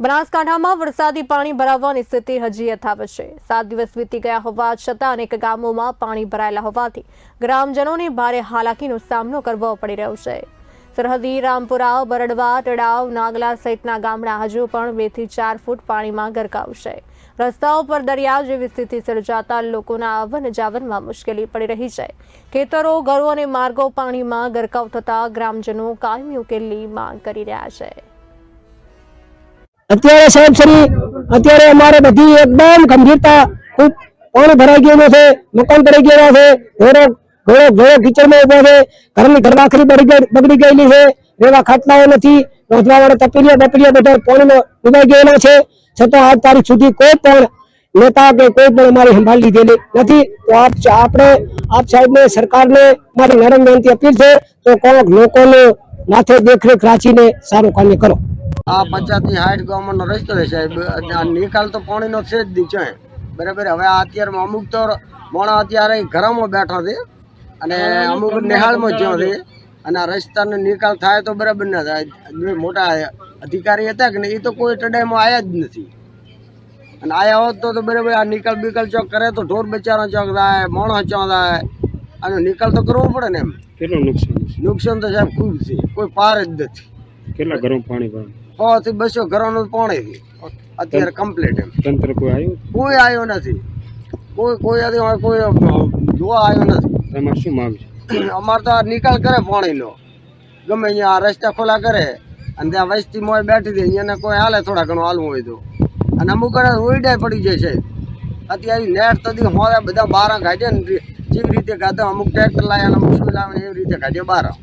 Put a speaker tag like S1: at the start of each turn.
S1: બનાસકાંઠામાં વરસાદી પાણી ભરાવવાની સ્થિતિ હજી યથાવત છે. સાત દિવસ વીતી ગયા હોવા છતાં અનેક ગામોમાં પાણી ભરાયેલા હોવાથી ગ્રામજનોને ભારે હાલાકીનો સામનો કરવો પડી રહ્યો છે. સરહદી રામપુરા, બરડવા, તળાવ, નાગલા સહિતના ગામડા હજુ પણ બેથી ચાર ફૂટ પાણીમાં ગરકાવ છે રસ્તાઓ પર દરિયા જેવી સ્થિતિ સર્જાતા લોકોના આવન જાવનમાં મુશ્કેલી પડી રહી છે. ખેતરો, ઘરો અને માર્ગો પાણીમાં ગરકાવ થતા ગ્રામજનો કાયમી ઉકેલની માંગ કરી રહ્યા છે.
S2: અત્યારે સાહેબ શ્રી, અત્યારે અમારે બધી એકદમ ગંભીરતા ખૂબ પાણી ભરાઈ ગયેલું છે, મકાન પડી ગયેલા છે, ઘોડો ઘોડો ઘોડો કિચડમાં ઊભો છે, ઘરની ઘરવાખરી બગડી ગયેલી છે, રેવા ખાટલાઓ નથી રોધવા વાળા તપેલિયા બપેલિયા બધા પાણીમાં ડૂબાઈ ગયેલા છે, છતાં આજ તારીખ સુધી કોઈ પણ નેતા કે કોઈ પણ અમારી સંભાળ લીધેલી નથી. તો આપ આપણે, આપ સાહેબને, સરકારને મારી નરમ વિનંતી અપીલ છે, તો કોઈક લોકોને માથે દેખરેખ રાખીને સારું કાર્ય કરો.
S3: આ પચાસથી સાઠ ગામનો રસ્તો છે સાહેબ. આ નિકાલ તો પાણીનો છે જ નહીં છે બરાબર? હવે અત્યારે અમુક તો મોણા અત્યારે ઘરમાં બેઠા છે. અને અમુક નિહાળમાં જ્યાં છે. અને આ રસ્તાનો નિકાલ થાય તો બરાબર ના થાય. મોટા અધિકારી હતા કે ને એ તો કોઈ ટડાઈમાં આવ્યા જ નથી. અને આયા હોત તો તો બરાબર આ નિકાલ બિકાલ ચોક કરે તો ઢોર બચારા ચોક થાય મોણો ચોક થાય. આનો નિકાલ તો કરવો પડે ને એમ.
S4: કેટલું નુકસાન
S3: નુકસાન તો સાહેબ ખૂબ છે. કોઈ પાર જ નથી.
S4: કેટલા ગરમ પાણી ભરાયું?
S3: સો થી બસો ઘરોનું પાણી છે. અત્યારે કમ્પ્લીટ એમ.
S4: તંત્ર કોઈ આવ્યું?
S3: કોઈ આવ્યો નથી. કોઈ કોઈ આજે કોઈ જોવા આવ્યો નથી.
S4: એમાં શું માંગ છે?
S3: અમારે તો આ નિકાલ કરે પાણીનો ગમે અહીંયા રસ્તા ખોલા કરે અને ત્યાં વસ્તી મોય બેઠી દે અહીંયાને કોઈ હાલે થોડા ઘણું હાલવું હોય તો. અને અમુક વાર ઉઈડા પડી જાય છે. અત્યારે નેટ થતી હોરા બધા બારા કાઢે ને જેવી રીતે કાઢે અમુક ટ્રેક્ટર લાવ્યા અમુક શું લાવે એવી રીતે કાઢે બારા.